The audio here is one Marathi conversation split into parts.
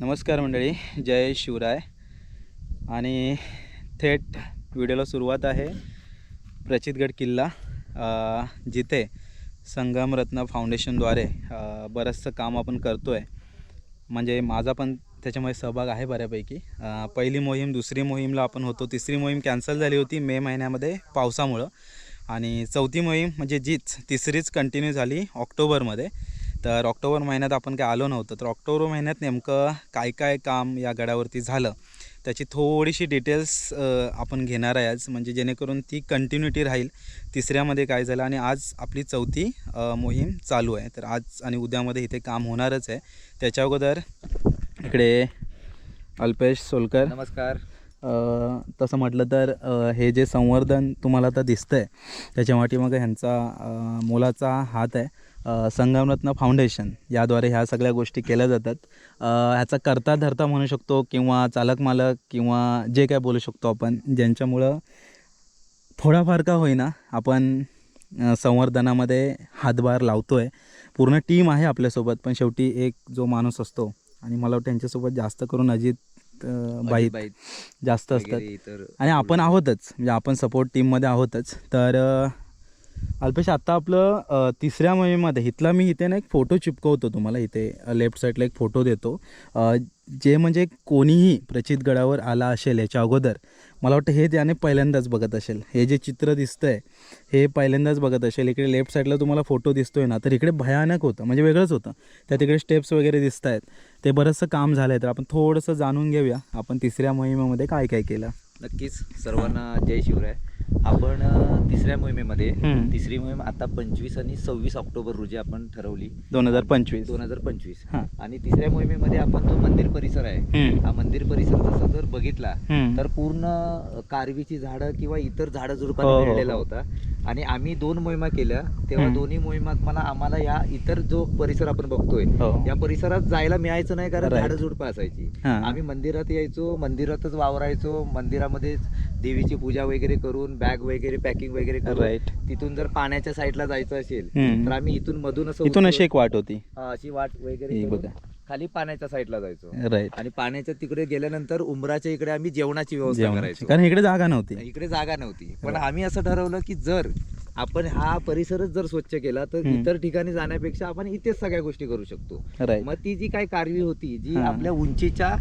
नमस्कार मंडळी जय शिवराय. आणि थेट व्हिडिओला सुरुवात आहे प्रचितगड किल्ला जिथे संगमरत्न फाउंडेशनद्वारे बरंचसं काम आपण करतो आहे म्हणजे माझा पण त्याच्यामध्ये सहभाग आहे बऱ्यापैकी. पहिली मोहीम दुसरी मोहीमला आपण होतो. तिसरी मोहीम कॅन्सल झाली होती मे महिन्यामध्ये पावसामुळं. आणि चौथी मोहीम म्हणजे जीच तिसरीच कंटिन्यू झाली ऑक्टोबरमध्ये. तर ऑक्टोबर महिन्यात आपण काय आलो नव्हतं. तर ऑक्टोबर महिन्यात नेमकं काय काय काम या गडावरती झालं त्याची थोडीशी डिटेल्स आपण घेणार आहे आज. म्हणजे जेणेकरून ती कंटिन्युटी राहील. तिसऱ्यामध्ये काय झालं आणि आज आपली चौथी मोहीम चालू आहे. तर आज आणि उद्यामध्ये इथे काम होणारच आहे. त्याच्या अगोदर इकडे अल्पेश सोलकर. नमस्कार. तसं म्हटलं तर हे जे संवर्धन तुम्हाला आता दिसतं आहे त्याच्या पाठीमागं ह्यांचा मोलाचा हात आहे. संगमरत्न फाउंडेशन याद्वारे ह्या सगळ्या गोष्टी केल्या जातात. ह्याचा करता धरता म्हणू शकतो किंवा चालक मालक किंवा जे काय बोलू शकतो आपण ज्यांच्यामुळं थोडाफार का होईना आपण संवर्धनामध्ये हातभार लावतो आहे पूर्ण टीम आहे आपल्यासोबत पण शेवटी एक जो माणूस असतो आणि मला वाटतं त्यांच्यासोबत जास्त करून अजित बाईत बाईत जास्त असतात. आणि आपण आहोतच म्हणजे आपण सपोर्ट टीममध्ये आहोतच. तर अल्पेश आत्ता आपलं तिसऱ्या मोहिमेमध्ये इथला मी इथे ना एक फोटो चिपकवतो तुम्हाला इथे लेफ्ट साईडला एक फोटो देतो. जे म्हणजे कोणीही प्रचितगडावर आला असेल याच्या अगोदर मला वाटतं हे त्याने पहिल्यांदाच बघत असेल. हे जे चित्र दिसतंय हे पहिल्यांदाच बघत असेल. इकडे लेफ्ट साईडला तुम्हाला फोटो दिसतोय ना तर इकडे भयानक होतं म्हणजे वेगळंच होतं. त्या तिकडे स्टेप्स वगैरे दिसत आहेत ते बरंचसं काम झालं आहे तर आपण थोडंसं जाणून घेऊया आपण तिसऱ्या मोहिमेमध्ये काय काय केलं. नक्कीच सर्वांना जय शिवराय. आपण तिसऱ्या मोहिमेमध्ये हम्म. तिसरी मोहीम आता पंचवीस आणि सव्वीस ऑक्टोबर रोजी आपण ठरवली दोन हजार पंचवीस दोन हजार पंचवीस हां आणि तिसऱ्या मोहिमेमध्ये आपण जो मंदिर परिसर आहे. हा मंदिर परिसर जसा जर बघितला. तर पूर्ण कारवीची झाडं किंवा इतर झाडं हो, झुडपाने हो, भरलेला हो. होता आणि आम्ही दोन मोहिमा केल्या तेव्हा. दोन्ही मोहिमात मला आम्हाला या इतर जो परिसर आपण बघतोय हो. या परिसरात जायला मिळायचं नाही कारण. झाडं झुडपं असायची. आम्ही मंदिरात यायचो मंदिरातच वावरायचो मंदिरामध्येच देवीची पूजा वगैरे करून बॅग वगैरे पॅकिंग वगैरे करून. तिथून जर पाण्याच्या साईडला जायचं असेल. तर आम्ही इथून मधून असं इथून अशी एक वाट होती अशी वाट वगैरे. खाली पाण्याच्या साईडला जायचो. राईट आणि पाण्याच्या तिकडे गेल्यानंतर उमराच्या इकडे आम्ही जेवणाची व्यवस्था करायचो. कारण इकडे जागा नव्हती. इकडे जागा नव्हती. पण आम्ही असं ठरवलं की जर आपण हा परिसरच जर स्वच्छ केला तर. इतर ठिकाणी जाण्यापेक्षा आपण इथेच सगळ्या गोष्टी करू शकतो. मग ती जी काही कारवी होती जी. आपल्या उंचीच्या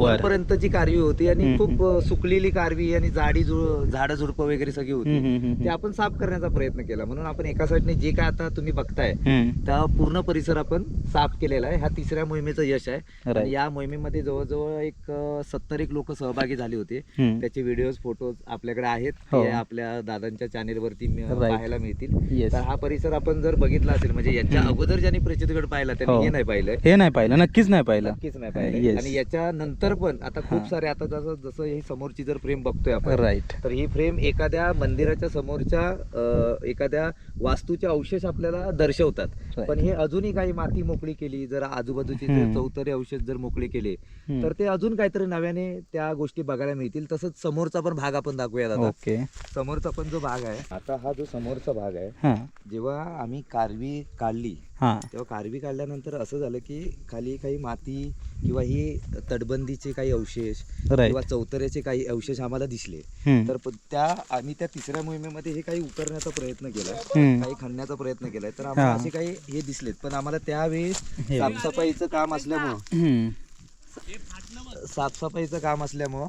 वरपर्यंतची कारवी होती आणि खूप सुकलेली कारवी आणि जाडी झाडं झुडपं वगैरे सगळी होती. ते आपण साफ करण्याचा प्रयत्न केला म्हणून आपण एका साईडने जे काय आता तुम्ही बघताय. त्या पूर्ण परिसर आपण साफ केलेला आहे हा तिसऱ्या मोहिमेचं यश आहे या मोहिमेमध्ये जवळजवळ एक सत्तर एक लोक सहभागी झाले होते. त्याचे व्हिडिओज फोटोज आपल्याकडे आहेत हो. ते आपल्या दादांच्या चॅनेलवरती Right. पाहायला मिळतील. तर हा परिसर आपण जर बघितला असेल म्हणजे याच्या. अगोदर ज्यांनी प्रचितगड पाहिला हो. त्यांनी हे नाही पाहिलंय हे नाही पाहिलं नक्कीच नाही पाहिलं नक्कीच नाही पाहिलं. आणि याच्या नंतर पण आता खूप. सारे आता जसं जसं ही समोरची जर फ्रेम बघतोय आपण राईट तर ही फ्रेम एखाद्या मंदिराच्या समोरच्या एखाद्या वास्तूचे अवशेष आपल्याला दर्शवतात. पण हे अजूनही काही माती मोकळी केली जर आजूबाजूचे जर. चौतरे अवशेष जर मोकळे केले. तर ते अजून काहीतरी नव्याने त्या गोष्टी बघायला मिळतील तसंच समोरचा पण भाग आपण दाखवूया ओके समोरचा पण जो भाग आहे आता हा जो समोरचा भाग आहे जेव्हा आम्ही कारवी काढली हां तेव्हा कारवी काढल्यानंतर असं झालं की खाली काही माती किंवा ही तटबंदीचे काही अवशेष किंवा चौतऱ्याचे काही अवशेष आम्हाला दिसले हम्म. तर प- त्या आम्ही त्या तिसऱ्या मोहिमेमध्ये हे काही उतरण्याचा प्रयत्न केला हम्म. काही खणण्याचा प्रयत्न केलाय तर आम्हाला हा. असे काही हे दिसलेत पण आम्हाला त्यावेळेस हे. साफसफाईचं काम असल्यामुळं हम्म. साफसफाईचं काम असल्यामुळं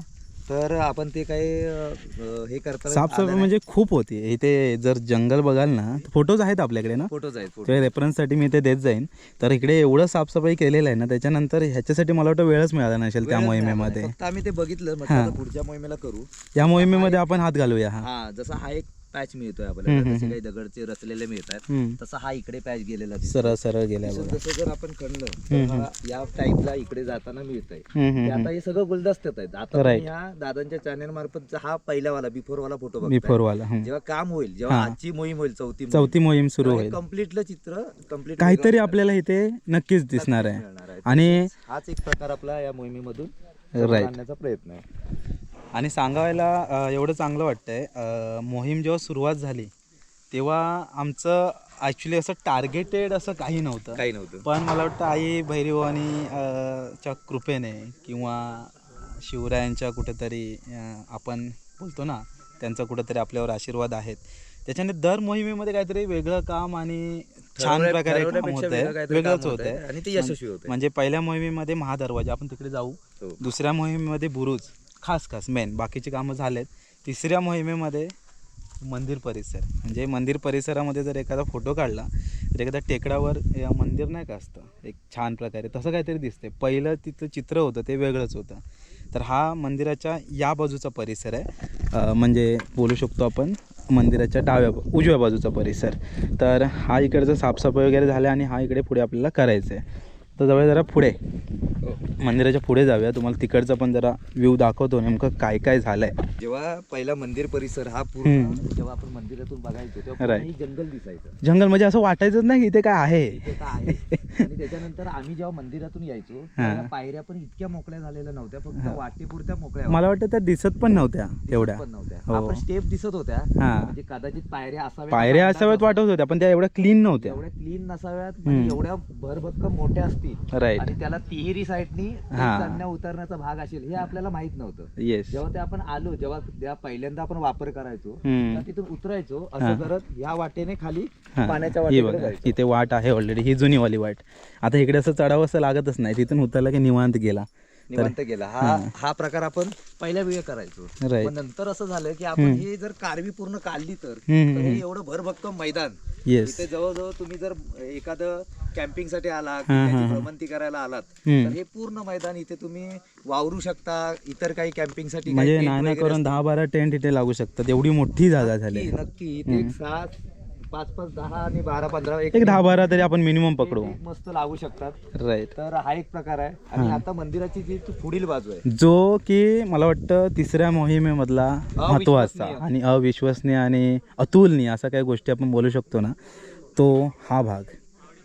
तर आपण ते काही अं, हे करता साफसफाई म्हणजे खूप होती. इथे जर जंगल बघाल ना फोटोज आहेत आपल्याकडे ना? फोटोज आहेत ते रेफरन्ससाठी मी ते देत जाईन. तर इकडे एवढं साफसफाई केलेलं आहे ना त्याच्यानंतर ह्याच्यासाठी मला वाटतं वेळच मिळाला नसेल त्या मोहिमेमध्ये. फक्त आम्ही ते बघितलं म्हटलं. आता पुढच्या मोहिमेला करू. या मोहिमेमध्ये आपण हात घालूया हा. हा जसा हा एक पॅच मिळतोय आपल्याला जसे काही दगडचे रचलेले मिळतात. तसा हा इकडे पॅच गेलेला दिसतो. सरळ सरळ गेल्या जसं जर आपण खणलं तर हा या टाईपला इकडे जाताना मिळतंय ते. आता हे सगळं गुलदस्त्यात आहेत आता Right. तुम्ही ह्या दादांच्या चॅनल मार्फत हा पहिल्यावाला बिफोर वाला फोटो बघताय बिफोर वाला. जेव्हा काम होईल जेव्हा हा. आजची मोहीम होईल चौथी चौथी मोहीम सुरू होईल कम्प्लिटलं चित्र कंप्लीट काहीतरी आपल्याला इथे नक्कीच दिसणार आहे आणि हाच एक प्रकार आपला या मोहिमेमधून Right. आणण्याचा प्रयत्न आहे आणि सांगायला एवढं चांगलं वाटतंय मोहीम जेव्हा सुरुवात झाली तेव्हा आमचं ॲक्च्युली असं टार्गेटेड असं काही नव्हतं. काही नव्हतं. पण मला वाटतं आई भैरवानी च्या कृपेने किंवा शिवरायांच्या कुठेतरी आपण बोलतो ना त्यांचा कुठेतरी आपल्यावर आशीर्वाद आहेत. त्याच्याने दर मोहिमेमध्ये काहीतरी वेगळं काम आणि छान प्रकारे वेगळंच होत होतंय आणि ते यशस्वी होत. म्हणजे पहिल्या मोहिमेमध्ये महादरवाजा आपण तिकडे जाऊ. हो. दुसऱ्या मोहिमेमध्ये बुरुज. खास खास मेन बाकीची कामं झालेत. तिसऱ्या मोहिमेमध्ये मंदिर परिसर. म्हणजे मंदिर परिसरामध्ये जर एखादा फोटो काढला तर एखाद्या टेकडावर मंदिर नाही का असतं? एक छान प्रकारे. तसं काहीतरी दिसते पहिलं तिथं चित्र होतं ते वेगळंच होतं. तर हा मंदिराच्या या बाजूचा परिसर आहे. म्हणजे बोलू शकतो आपण मंदिराच्या डाव्या उजव्या बाजूचा परिसर. तर हा इकडचं साफसफाई वगैरे झाला आणि हा इकडे पुढे आपल्याला करायचं आहे तर जवळ जरा पुढे हो. मंदिराच्या पुढे जाऊया तुम्हाला तिकडचा पण जरा व्ह्यू दाखवतो नेमकं काय काय झालंय जेव्हा पहिला मंदिर परिसर हा पूर्ण. जेव्हा आपण मंदिरातून बघायचो तेव्हा Right. पूर्ण हे जंगल दिसायचं जंगल म्हणजे असं वाटायचंच नाही की इथे काय आहे काय आहे आणि त्याच्यानंतर आम्ही जेव्हा मंदिरातून यायचो तेव्हा पायऱ्या पण इतक्या मोकळ्या झालेल्या नव्हत्या फक्त हा. वाटेपुरत्या मोकळ्या मला वाटतं त्या दिसत पण नव्हत्या एवढ्या पण नव्हत्या हो. आपण स्टेप दिसत होत्या हा. म्हणजे कदाचित पायऱ्या असाव्यात पायऱ्या असा असाव्यात वाटत होत्या पण त्या एवढ्या क्लीन नव्हत्या एवढ्या क्लीन नसाव्यात हम्म. आणि एवढ्या भरभक्कम मोठ्या असतील राईट आणि त्याला तिहेरी साईडनी हा. चढण्या उतरण्याचा भाग असेल हे आपल्याला माहीत नव्हतं येस जेव्हा ते आपण आलो जेव्हा त्या पहिल्यांदा आपण वापर करायचो हम्म. तिथून उतरायचो हा. असं करत या वाटेने खाली हा. पाण्याच्या ही वाटेकडे बघा जायचो इथे वाट आहे ऑलरेडी ही जुनी वाली वाट आता इकडे असं चढावं असं लागतच नाही तिथून उतरला की निवांत गेला निवांत गेला. हा हा. प्रकार आपण पहिल्या वेळी करायचो. Right. पण नंतर असं झालं की आपण हे जर कारवी पूर्ण काढली तर हम्म, हे. एवढं भरभक्कम मैदान. येस इथे जवळजवळ तुम्ही जर एखादं कॅम्पिंगसाठी आला त्याची. भ्रमंती करायला आलात. तर हे पूर्ण मैदान इथे तुम्ही वावरू शकता इतर काही कॅम्पिंगसाठी म्हणजे काही tent नाना वगैरे करून दहा बारा टेंट इथे लागू शकतात. एवढी मोठी जागा झाली. नक्की. नक्की इथे एक सात पाच पाच दहा आणि बारा पंधरा एक दहा बारा तरी आपण मिनिमम पकडू. मस्त लागू शकतात. राईट तर हा एक प्रकार आहे. आणि आता मंदिराची जी पुढील बाजू आहे. जो की मला वाटतं तिसऱ्या मोहिमेमधला अविश्वसनीय. आणि अविश्वसनीय आणि अतुलनीय असा काही गोष्टी आपण बोलू शकतो ना तो हा भाग.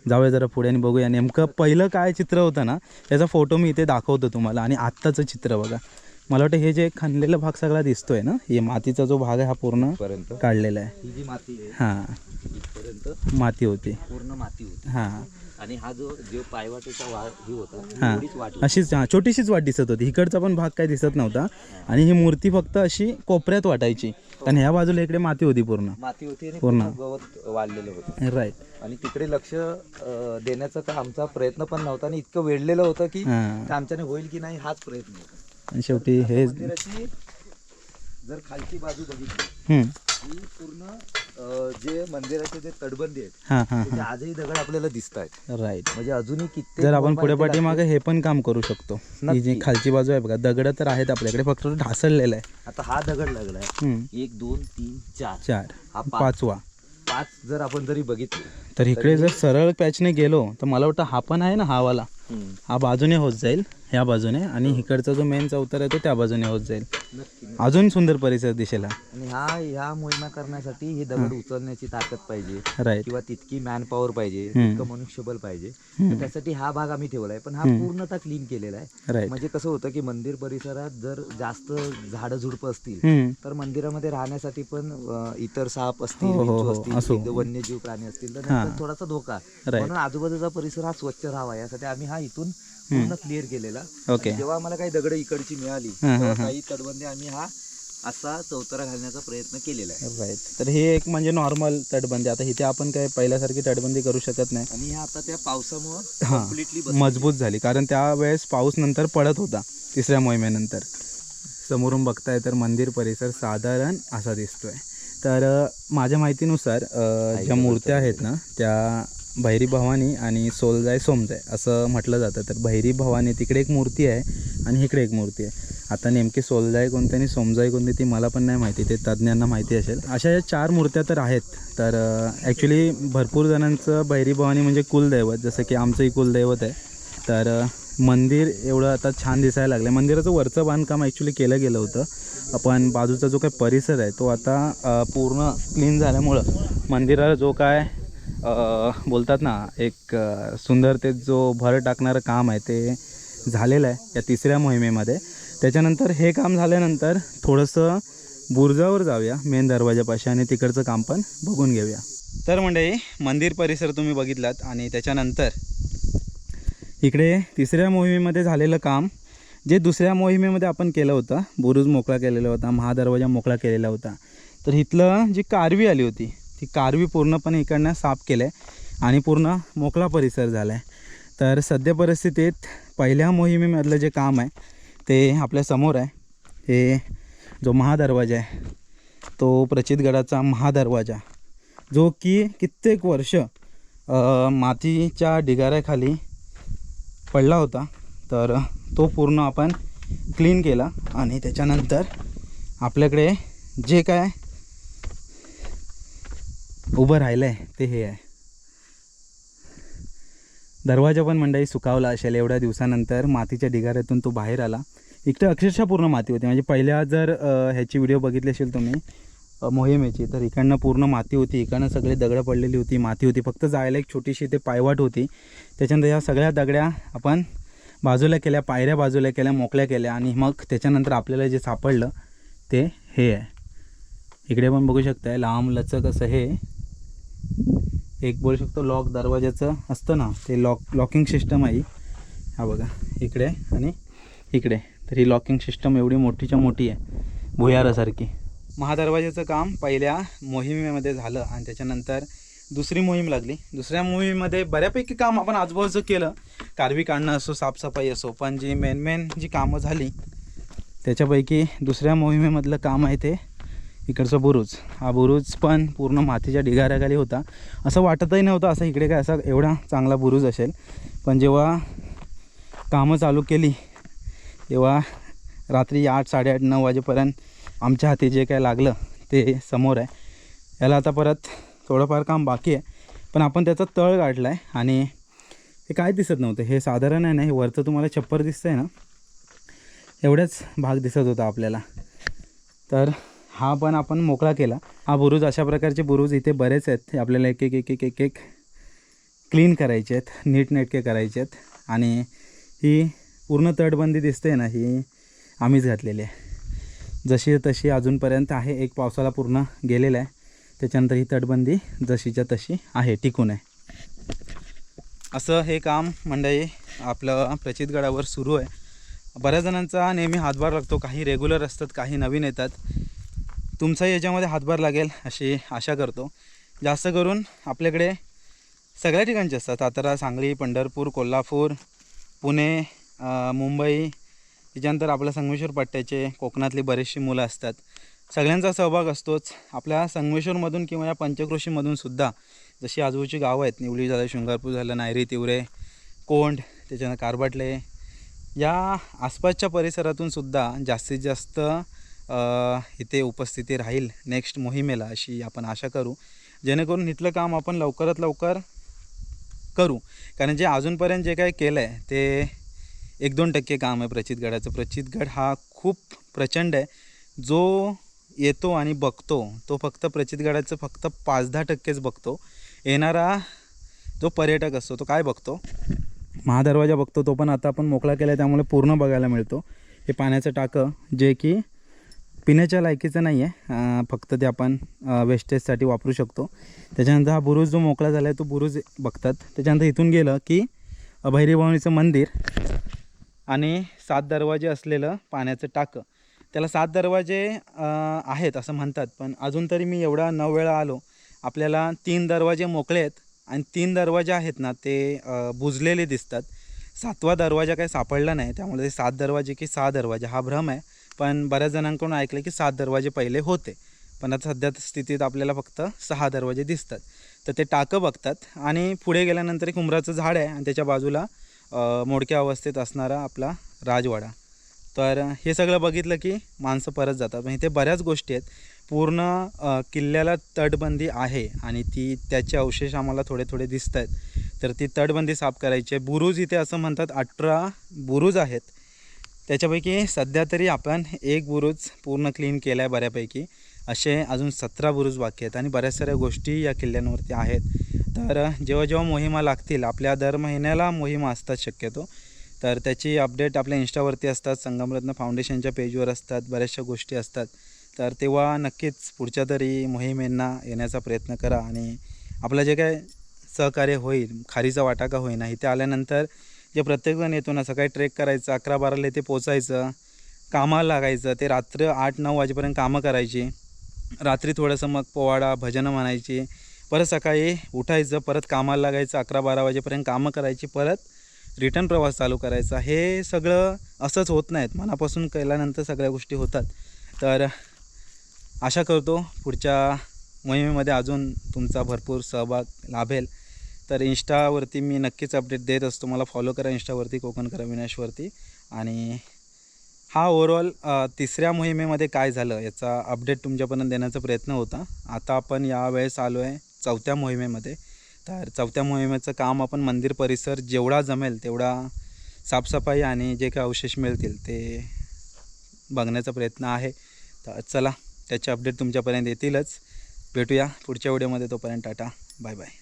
जाऊया जरा पुढे आणि बघूया नेमकं पहिलं काय चित्र होतं ना त्याचा फोटो मी इथे दाखवतो तुम्हाला. आणि आत्ताचं चित्र बघा. मला वाटतं हे जे खणलेला भाग सगळा दिसतोय ना हे मातीचा जो भाग आहे हा पूर्ण पर्यंत काढलेला आहे. ही जी माती आहे हां. इथपर्यंत? माती होती. पूर्ण माती होती. हां. आणि हा जो जो पायवाटेचा वाट ही होता हां एवढीच वाट होती. अशीच हां छोटीशीच वाट दिसत होती. इकडचा पण भाग काय दिसत नव्हता. आणि ही मूर्ती फक्त अशी कोपऱ्यात वाटायची. आणि ह्या बाजूला इकडे माती होती पूर्ण. माती होती आणि पूर्ण. पूर्ण गवत वाढलेलं होतं. राईट आणि तिकडे लक्ष अं, देण्याचा का आमचा प्रयत्न पण नव्हता आणि इतकं वेढलेलं होतं की हां. ते आमच्याने होईल की नाही हाच प्रयत्न होता. आणि शेवटी हे जर खालची बाजू बघितली. ही पूर्ण जे मंदिराचे जे तटबंदी आहेत हां हां आजही दगड आपल्याला दिसत आहेत. राईट म्हणजे अजूनही किती जर आपण पुढे पाठीमागे हे पण काम करू शकतो. जी. खालची बाजू आहे बघा दगड तर आहेत आपल्याकडे फक्त ढासळलेला आहे. आता हा दगड लागलाय. एक दोन तीन चार. चार. हा पाच. पाचवा. पाच जर आपण जरी बघितले तर इकडे जर सरळ पॅचने गेलो तर मला वाटतं हा पण आहे ना हा वाला. हा बाजूने होत जाईल. ह्या बाजूने आणि इकडचा जो मेन चौतर आहे तो त्या बाजूने होत जाईल अजून सुंदर परिसर दिसेला आणि हा ह्या मोहिमा करण्यासाठी हे दगड उचलण्याची ताकद पाहिजे किंवा तितकी मॅन पॉवर पाहिजे हम्म. तितकं मनुष्यबळ पाहिजे. तर त्यासाठी हा भाग आम्ही ठेवलाय पण हा. पूर्णतः क्लीन केलेला आहे म्हणजे कसं होतं की मंदिर परिसरात जर जास्त झाडं झुडपं असतील हम्म. तर मंदिरामध्ये राहण्यासाठी पण अं, इतर साप असतील हो, हो, विंचू हो, असतील असो. एकदम वन्यजीव प्राणी असतील तर. त्यांचा थोडासा धोका. म्हणून आजूबाजूचा परिसर हा स्वच्छ राहावा यासाठी आम्ही हा इथून पूर्ण क्लिअर केलेला. ओके जेव्हा आम्हाला काही दगड इकडची मिळाली तेव्हा. काही तटबंदी आम्ही हा असा चौतरा घालण्याचा प्रयत्न केलेला आहे. राईट तर हे एक म्हणजे नॉर्मल तटबंदी. आता इथे आपण काय पहिल्यासारखी तटबंदी करू शकत नाही. आणि आता त्या पावसामुळे हां. मजबूत झाली. कारण त्यावेळेस पाऊस नंतर पडत होता तिसऱ्या मोहिमेनंतर. समोरून बघताय तर मंदिर परिसर साधारण असा दिसतोय. तर माझ्या माहितीनुसार ज्या मूर्त्या आहेत ना त्या भैरी भवानी आणि सोलजाय सोमजाय असं म्हटलं जातं. तर भैरी भवानी तिकडे एक मूर्ती आहे आणि इकडे एक मूर्ती आहे. आता नेमकी सोलजाय कोणती आणि सोमजाई कोणती ती मला पण नाही माहिती ते तज्ज्ञांना माहिती असेल. अशा या चार मूर्त्या तर आहेत. तर ॲक्च्युली भरपूर जणांचं भैरी भवानी म्हणजे कुलदैवत जसं की आमचंही कुलदैवत आहे. तर मंदिर एवढं आता छान दिसायला लागलं मंदिराचं वरचं बांधकाम ॲक्च्युली केलं गेलं होतं. पण बाजूचा जो काही परिसर आहे तो आता पूर्ण क्लीन झाल्यामुळं मंदिराला जो काय बोलतात ना एक सुंदरतेत जो भर टाकणारं काम आहे ते झालेलं आहे या तिसऱ्या मोहिमेमध्ये. त्याच्यानंतर हे काम झाल्यानंतर थोडंसं बुर्जावर जाऊया मेन दरवाजापाशी आणि तिकडचं काम पण बघून घेऊया. तर म्हणजे मंदिर परिसर तुम्ही बघितलात आणि त्याच्यानंतर इकडे तिसऱ्या मोहिमेमध्ये झालेलं काम जे दुसऱ्या मोहिमेमध्ये आपण केलं होतं बुरुज मोकळा केलेला होता महादरवाजा मोकळा केलेला होता. तर इथलं जी कारवी आली होती ती कारवी पूर्णपणे इकडनं साफ केलं आहे आणि पूर्ण मोकळा परिसर झाला आहे तर सध्या परिस्थितीत पहिल्या मोहिमेमधलं जे काम आहे ते आपल्यासमोर आहे. हे जो महादरवाजा आहे तो प्रचितगडाचा महादरवाजा. जो की कित्येक वर्ष मातीच्या ढिगाऱ्याखाली पडला होता. तर तो पूर्ण आपण क्लीन केला आणि त्याच्यानंतर आपल्याकडे जे काय उभं राहिलं आहे ते हे आहे. दरवाजा पण मंडळी सुकावला असेल. एवढ्या दिवसानंतर मातीच्या ढिगाऱ्यातून तो बाहेर आला. इकडे अक्षरशः पूर्ण माती होती. म्हणजे पहिल्या जर ह्याची व्हिडिओ बघितली असेल तुम्ही मोहिमेची तर इकडनं पूर्ण माती होती. इकडनं सगळी दगडं पडलेली होती माती होती. फक्त जायला एक छोटीशी ते पायवाट होती. त्याच्यानंतर या सगळ्या दगड्या आपण बाजूला केल्या पायऱ्या बाजूला केल्या मोकळ्या केल्या आणि मग त्याच्यानंतर आपल्याला जे सापडलं ते हे आहे. इकडे पण बघू शकताय लांब लचक असं हे. एक बोलू शकतो लॉक दरवाजाचं असतं ना ते लॉक लॉकिंग सिस्टम आहे हा. बघा इकडे आणि इकडे. तर ही लॉकिंग सिस्टम एवढी मोठीच्या मोठी आहे भुयारासारखी. महादरवाजाचं काम पहिल्या मोहिमेमध्ये झालं आणि त्याच्यानंतर दुसरी मोहीम लागली. दुसऱ्या मोहिमेमध्ये बऱ्यापैकी काम आपण आजूबाजूचं केलं. कारवी काढणं असो साफसफाई असो पण जी मेन मेन जी कामं झाली त्याच्यापैकी दुसऱ्या मोहिमेमधलं काम आहे ते इकडचा बुरुज. हा बुरुज पण पूर्ण मातीच्या ढिगाऱ्याखाली होता. असं वाटतही नव्हतं असं इकडे काय असा एवढा चांगला बुरुज असेल. पण जेव्हा कामं चालू केली तेव्हा रात्री आठ साडेआठ नऊ वाजेपर्यंत आमच्या हाती जे काय लागलं ते समोर आहे. याला आता परत थोडंफार काम बाकी आहे. पण आपण त्याचा तळ काढला आहे आणि हे काय दिसत नव्हतं? हे साधारण आहे ना हे वरचं तुम्हाला छप्पर दिसतं आहे ना? एवढाच भाग दिसत होता आपल्याला. तर हा पण आपण मोकळा केला. हा बुरुज अशा प्रकारचे बुरुज इथे बरेच आहेत. आपल्याला एक एक एक एक एक एक क्लीन करायचे आहेत नीटनेटके करायचे आहेत. आणि ही पूर्ण तटबंदी दिसते ना ही आम्हीच घातलेली आहे. जशी तशी अजूनपर्यंत आहे एक पावसाला पूर्ण गेलेला आहे. त्याच्यानंतर ही तटबंदी जशीच्या तशी आहे टिकून आहे. असं हे काम मंडळी आपलं प्रचितगडावर सुरू आहे. बऱ्याच जणांचा नेहमी हातभार लागतो. काही रेग्युलर असतात काही नवीन येतात. तुमचाही याच्यामध्ये हातभार लागेल अशी आशा करतो. जास्त करून आपल्याकडे सगळ्या ठिकाणचे असतात. सातारा सांगली पंढरपूर कोल्हापूर पुणे मुंबई त्याच्यानंतर आपल्या संगमेश्वर पट्ट्याचे कोकणातली बरेचशी मुलं असतात. सगळ्यांचा सहभाग असतोच. आपल्या संगमेश्वरमधून किंवा या पंचक्रोशीमधून सुद्धा जशी आजूबाजूची गावं आहेत निवली झालं शृंगारपूर झालं नायरी तिवरे कोंड त्याच्यानंतर कारबाटले या आसपासच्या परिसरातून सुद्धा जास्तीत जास्त इथे उपस्थिती राहील नेक्स्ट मोहिमेला अशी आपण आशा करू. जेणेकरून इथलं काम आपण लवकरात लवकर करू. कारण जे अजूनपर्यंत जे काही केलं आहे ते एक दोन टक्के काम आहे प्रचितगडाचं प्रचितगड हा खूप प्रचंड आहे. जो येतो आणि बघतो तो फक्त प्रचितगडाचं फक्त पाच दहा टक्केच बघतो. येणारा जो पर्यटक असतो तो काय बघतो? महादरवाजा बघतो तो पण आता आपण मोकळा केला आहे त्यामुळे पूर्ण बघायला मिळतो. हे पाण्याचं टाकं जे की पिण्याच्या लायकीचं नाही आहे. फक्त ते आपण वेस्टेजसाठी वापरू शकतो. त्याच्यानंतर हा बुरुज जो मोकळा झाला आहे तो बुरुज बघतात. त्याच्यानंतर इथून गेलं की भैरीभवानीचं मंदिर आणि सात दरवाजे असलेलं पाण्याचं टाकं. त्याला सात दरवाजे आहेत असं म्हणतात पण अजून तरी मी एवढा नऊ वेळा आलो आपल्याला तीन दरवाजे मोकळे आहेत आणि तीन दरवाजे आहेत ना ते बुजलेले दिसतात. सातवा दरवाजा काही सापडला नाही त्यामुळे ते सात दरवाजे की सहा दरवाजे हा भ्रम आहे. पण बऱ्याच जणांकडून ऐकलं की सात दरवाजे पहिले होते. पण आता सध्या स्थितीत आपल्याला फक्त सहा दरवाजे दिसतात. तर ते टाकं बघतात आणि पुढे गेल्यानंतर एक उमराचं झाड आहे आणि त्याच्या बाजूला मोडक्या अवस्थेत असणारा आपला राजवाडा. तर हे सगळं बघितलं की माणसं परत जातात. पण इथे बऱ्याच गोष्टी आहेत. पूर्ण किल्ल्याला तटबंदी आहे आणि ती त्याचे अवशेष आम्हाला थोडे थोडे दिसत आहेत तर ती तटबंदी साफ करायची आहे. बुरुज इथे असं म्हणतात अठरा बुरुज आहेत. त्याच्यापैकी सध्या तरी आपण एक बुरुज पूर्ण क्लीन केला आहे बऱ्यापैकी. असे अजून सतरा बुरुज बाकी आहेत आणि बऱ्याच साऱ्या गोष्टी या किल्ल्यांवरती आहेत. तर जेव्हा जेव्हा मोहिमा लागतील आपल्या दर महिन्याला मोहिमा असतात शक्यतो. तर त्याची अपडेट आपल्या इंस्टावरती असतात संगमरत्न फाउंडेशनच्या पेजवर असतात बऱ्याचशा गोष्टी असतात. तर तेव्हा नक्कीच पुढच्या तरी मोहिमेंना येण्याचा प्रयत्न करा आणि आपलं जे काय सहकार्य होईल खारीचा वाटा का होईना इथे आल्यानंतर जे प्रत्येकजण येतो ना सकाळी ट्रेक करायचं अकरा बाराला इथे पोचायचं कामाला लागायचं ते रात्र आठ नऊ वाजेपर्यंत कामं करायची. रात्री थोडंसं मग पोवाडा भजनं म्हणायची. परत सकाळी उठायचं परत कामाला लागायचं अकरा बारा वाजेपर्यंत कामं करायची परत रिटर्न प्रवास चालू करायचा. हे सगळं असंच होत नाहीत. मनापासून केल्यानंतर सगळ्या गोष्टी होतात. तर आशा करतो पुढच्या मोहिमेमध्ये अजून तुमचा भरपूर सहभाग लाभेल. तर इंस्टावरती मी नक्कीच अपडेट देत असतो. मला फॉलो करा इंस्टावरती कोकणकर अविनाशवरती आणि हा ओवरऑल तिसऱ्या मोहिमेमध्ये काय झालं याचा अपडेट तुमच्यापर्यंत देण्याचा प्रयत्न होता. आता आपण यावेळेस आलो आहे चौथ्या मोहिमेमध्ये. तर चौथ्या मोहिमेचं काम आपण मंदिर परिसर जेवढा जमेल तेवढा साफसफाई आणि जे काही अवशेष मिळतील ते बघण्याचा प्रयत्न आहे. तर चला त्याचे अपडेट तुमच्यापर्यंत येतीलच. भेटूया पुढच्या व्हिडिओमध्ये तोपर्यंत टाटा. Bye bye